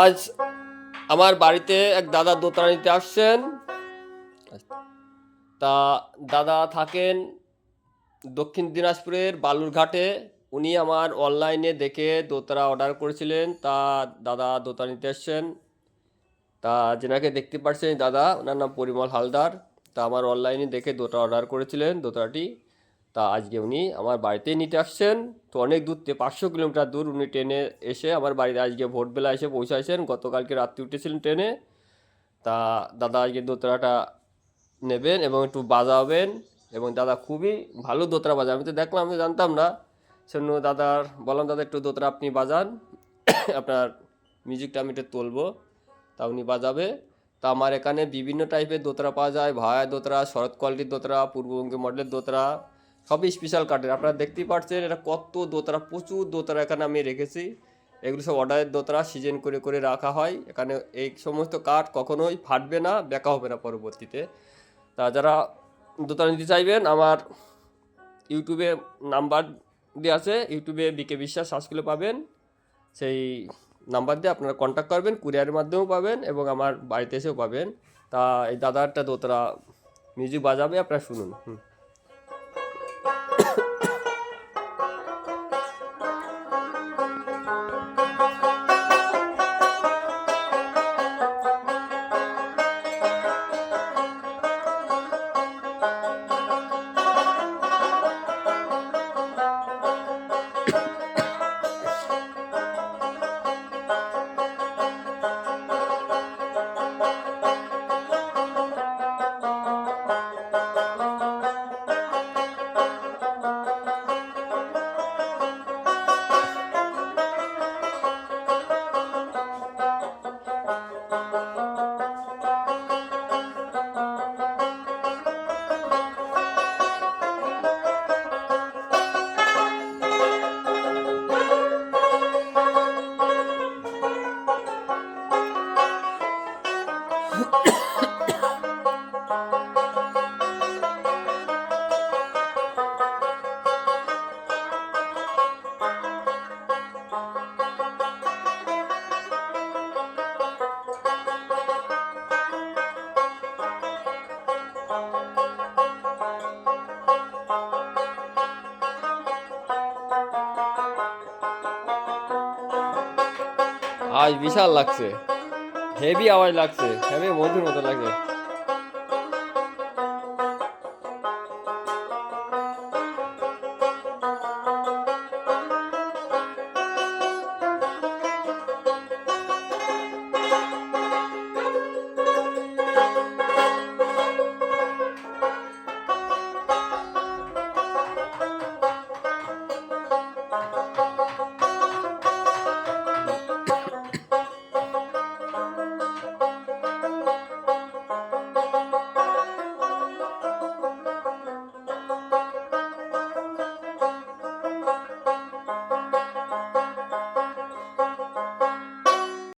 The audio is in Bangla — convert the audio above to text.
আজ আমার বাড়িতে এক দাদা দোতলা নিতে আসছেন। তা দাদা থাকেন দক্ষিণ দিনাজপুরের বালুরঘাটে। উনি আমার অনলাইনে দেখে দোতরা অর্ডার করেছিলেন, তা দাদা দোতরা নিতে এসছেন। তা যেনাকে দেখতে পাচ্ছেন দাদা, ওনার নাম পরিমল হালদার। তা আমার অনলাইনে দেখে দোতরা অর্ডার করেছিলেন দোতরাটি তা আজকে উনি আমার বাড়িতেই নিতে আসছেন। তো অনেক দূর পাঁচশো কিলোমিটার দূর উনি ট্রেনে এসে আমার বাড়িতে আজকে ভোরবেলা এসে পৌঁছাইছেন। গতকালকে রাত্রি উঠেছিলেন ট্রেনে। তা দাদা আজকে দোতরাটা নেবেন এবং একটু বাজাবেন এবং দাদা খুবই ভালো দোতরা বাজান আমি তো দেখলাম, আমি জানতাম না। সেজন্য দাদার, বললাম, দাদা, একটু দোতরা আপনি বাজান। আপনার মিউজিকটা আমি একটু তুলবো। তা উনি বাজাবে। তা আমার এখানে বিভিন্ন টাইপের দোতরা পাওয়া যায়। ভায়া দোতরা শরৎ কোয়ালিটির দোতরা পূর্ববঙ্গী মডেলের দোতরা সবই স্পেশাল কাঠের আপনারা দেখতেই পাচ্ছেন এটা কত দোতারা প্রচুর দোতারা এখানে আমি রেখেছি। এগুলো সব অর্ডারের দোতারা সিজন করে করে রাখা হয়। এখানে এই সমস্ত কাঠ কখনোই ফাটবে না বেঁকা হবে না পরবর্তীতে। তা যারা দোতরা নিতে চাইবেন, আমার ইউটিউবে নাম্বার দিয়ে আছে। ইউটিউবে বিকে বিশ্বাস করলে পাবেন। সেই নাম্বার দিয়ে আপনারা কন্ট্যাক্ট করবেন কুরিয়ারের মাধ্যমেও পাবেন এবং আমার বাড়িতে এসেও পাবেন। তা এই দাদারটা দোতরা মিউজিক বাজাবে, আপনারা শুনুন। হুম। আজ বিশাল লাগছে। হেভি আওয়াজ লাগছে। হেভি মধুর মতো লাগে